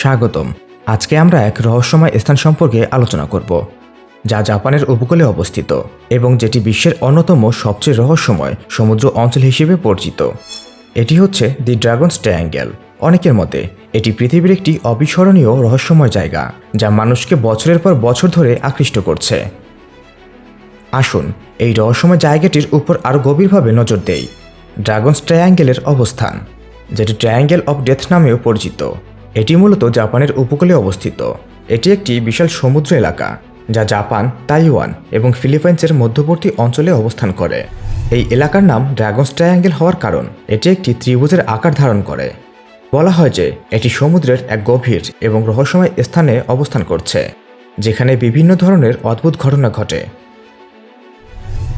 স্বাগতম। আজকে আমরা এক রহস্যময় স্থান সম্পর্কে আলোচনা করব, যা জাপানের উপকূলে অবস্থিত এবং যেটি বিশ্বের অন্যতম সবচেয়ে রহস্যময় সমুদ্র অঞ্চল হিসেবে পরিচিত। এটি হচ্ছে দি ড্রাগনস ট্রায়াঙ্গেল। অনেকের মতে, এটি পৃথিবীর একটি অবিস্মরণীয় রহস্যময় জায়গা, যা মানুষকে বছরের পর বছর ধরে আকৃষ্ট করছে। আসুন, এই রহস্যময় জায়গাটির উপর আরও গভীরভাবে নজর দেই। ড্রাগনস ট্রায়াঙ্গেলের অবস্থান, যেটি ট্রায়াঙ্গেল অফ ডেথ নামেও পরিচিত। এটি মূলত জাপানের উপকূলে অবস্থিত। এটি একটি বিশাল সমুদ্র এলাকা, যা জাপান, তাইওয়ান এবং ফিলিপাইন্সের মধ্যবর্তী অঞ্চলে অবস্থান করে। এই এলাকার নাম ড্রাগনস ট্রায়াঙ্গেল হওয়ার কারণ। এটি একটি ত্রিভুজের আকার ধারণ করে। বলা হয় যে, এটি সমুদ্রের এক গভীর এবং রহস্যময় স্থানে অবস্থান করছে, যেখানে বিভিন্ন ধরনের অদ্ভুত ঘটনা ঘটে।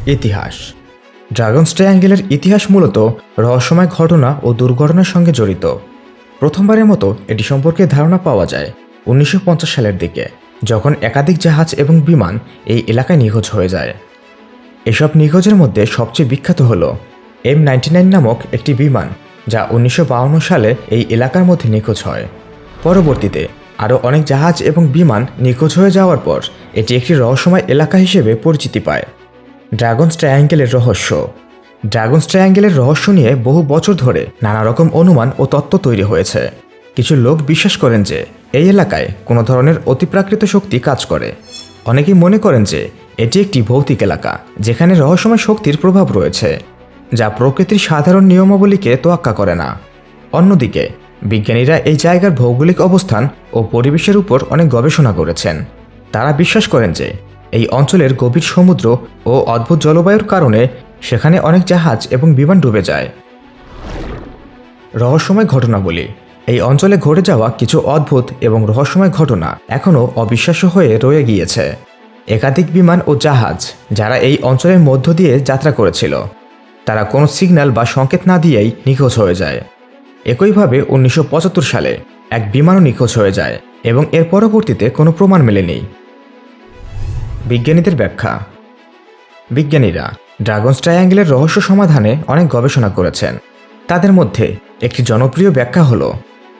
ইতিহাস ড্রাগনস ট্রায়াঙ্গেলের ইতিহাস মূলত রহস্যময় ঘটনা ও দুর্ঘটনার সঙ্গে জড়িত। প্রথমবারের মতো এটি সম্পর্কে ধারণা পাওয়া যায় উনিশশো পঞ্চাশ সালের দিকে, যখন একাধিক জাহাজ এবং বিমান এই এলাকায় নিখোঁজ হয়ে যায়। এসব নিখোঁজের মধ্যে সবচেয়ে বিখ্যাত হল এম নাইনটি নাইন নামক একটি বিমান, যা উনিশশো সালে এই এলাকার মধ্যে নিখোঁজ হয়। পরবর্তীতে আরও অনেক জাহাজ এবং বিমান নিখোঁজ হয়ে যাওয়ার পর, এটি একটি রহস্যময় এলাকা হিসেবে পরিচিতি পায়। ড্রাগনস ট্রায়াঙ্গেলের রহস্য ড্রাগনস ট্রায়াঙ্গেলের রহস্য নিয়ে বহু বছর ধরে নানা রকম অনুমান ও তত্ত্ব তৈরি হয়েছে। কিছু লোক বিশ্বাস করেন যে, এই এলাকায় কোনো ধরনের অতিপ্রাকৃত শক্তি কাজ করে। অনেকেই মনে করেন যে, এটি একটি ভৌতিক এলাকা, যেখানে রহস্যময় শক্তির প্রভাব রয়েছে, যা প্রকৃতির সাধারণ নিয়মাবলীকে তোয়াক্কা করে না। অন্যদিকে, বিজ্ঞানীরা এই জায়গার ভৌগোলিক অবস্থান ও পরিবেশের উপর অনেক গবেষণা করেছেন। তারা বিশ্বাস করেন যে, এই অঞ্চলের গভীর সমুদ্র ও অদ্ভুত জলবায়ুর কারণে সেখানে অনেক জাহাজ এবং বিমান ডুবে যায়। রহস্যময় ঘটনাবলী। এই অঞ্চলে ঘটে যাওয়া কিছু অদ্ভুত এবং রহস্যময় ঘটনা এখনও অবিশ্বাস্য হয়ে রয়ে গিয়েছে। একাধিক বিমান ও জাহাজ, যারা এই অঞ্চলের মধ্য দিয়ে যাত্রা করেছিল, তারা কোনো সিগন্যাল বা সংকেত না দিয়েই নিখোঁজ হয়ে যায়। একইভাবে উনিশশো পঁচাত্তর সালে এক বিমানও নিখোঁজ হয়ে যায় এবং এর পরবর্তীতে কোনো প্রমাণ মেলেনি। বিজ্ঞানীদের ব্যাখ্যা। বিজ্ঞানীরা ড্রাগনস ট্রায়াঙ্গেলের রহস্য সমাধানে অনেক গবেষণা করেছেন। তাদের মধ্যে একটি জনপ্রিয় ব্যাখ্যা হলো,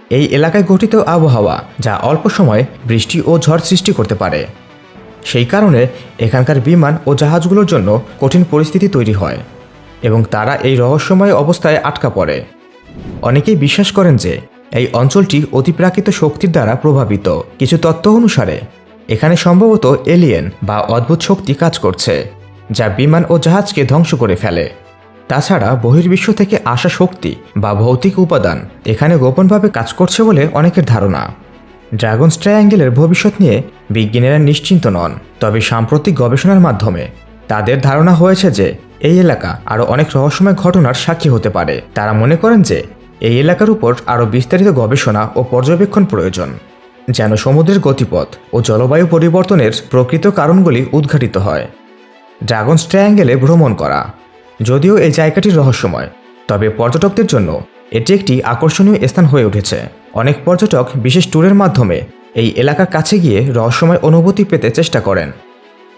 এই এলাকায় গঠিত আবহাওয়া যা অল্প সময়ে বৃষ্টি ও ঝড় সৃষ্টি করতে পারে। সেই কারণে এখানকার বিমান ও জাহাজগুলোর জন্য কঠিন পরিস্থিতি তৈরি হয় এবং তারা এই রহস্যময় অবস্থায় আটকা পড়ে। অনেকেই বিশ্বাস করেন যে এই অঞ্চলটি অতিপ্রাকৃত শক্তির দ্বারা প্রভাবিত। কিছু তত্ত্ব অনুসারে, এখানে সম্ভবত এলিয়েন বা অদ্ভুত শক্তি কাজ করছে। যা বিমান ও জাহাজকে ধ্বংস করে ফেলে। তাছাড়া বহির্বিশ্ব থেকে আসা শক্তি বা ভৌতিক উপাদান এখানে গোপনভাবে কাজ করছে বলে অনেকের ধারণা। ড্রাগনস ট্রায়াঙ্গেলের ভবিষ্যৎ নিয়ে বিজ্ঞানীরা নিশ্চিন্ত নন, তবে সাম্প্রতিক গবেষণার মাধ্যমে তাদের ধারণা হয়েছে যে এই এলাকা আরও অনেক রহস্যময় ঘটনার সাক্ষী হতে পারে। তারা মনে করেন যে এই এলাকার উপর আরও বিস্তারিত গবেষণা ও পর্যবেক্ষণ প্রয়োজন, যেন সমুদ্রের গতিপথ ও জলবায়ু পরিবর্তনের প্রকৃত কারণগুলি উদ্ঘাটিত হয়। ড্রাগনস ট্রায়াঙ্গেলে ভ্রমণ করা, যদিও এই জায়গাটি রহস্যময়। তবে পর্যটকদের জন্য এটি একটি আকর্ষণীয় স্থান হয়ে উঠেছে। অনেক পর্যটক বিশেষ ট্যুরের মাধ্যমে এই এলাকার কাছে গিয়ে রহস্যময় অনুভূতি পেতে চেষ্টা করেন।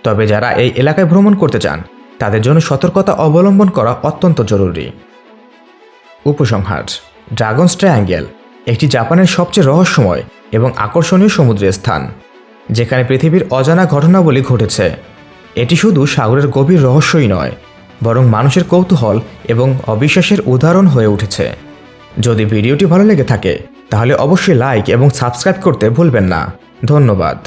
তবে যারা এই এলাকায় ভ্রমণ করতে চান, তাদের জন্য সতর্কতা অবলম্বন করা অত্যন্ত জরুরি। উপসংহার, ড্রাগনস ট্রায়াঙ্গেল একটি জাপানের সবচেয়ে রহস্যময় এবং আকর্ষণীয় সমুদ্রের স্থান, যেখানে পৃথিবীর অজানা ঘটনাবলী ঘটেছে। এটি শুধু সাগরের গভীর রহস্যই নয়, বরং মানুষের কৌতূহল এবং অবিশ্বাসের উদাহরণ হয়ে উঠেছে। যদি ভিডিওটি ভালো লেগে থাকে, তাহলে অবশ্যই লাইক এবং সাবস্ক্রাইব করতে ভুলবেন না। ধন্যবাদ।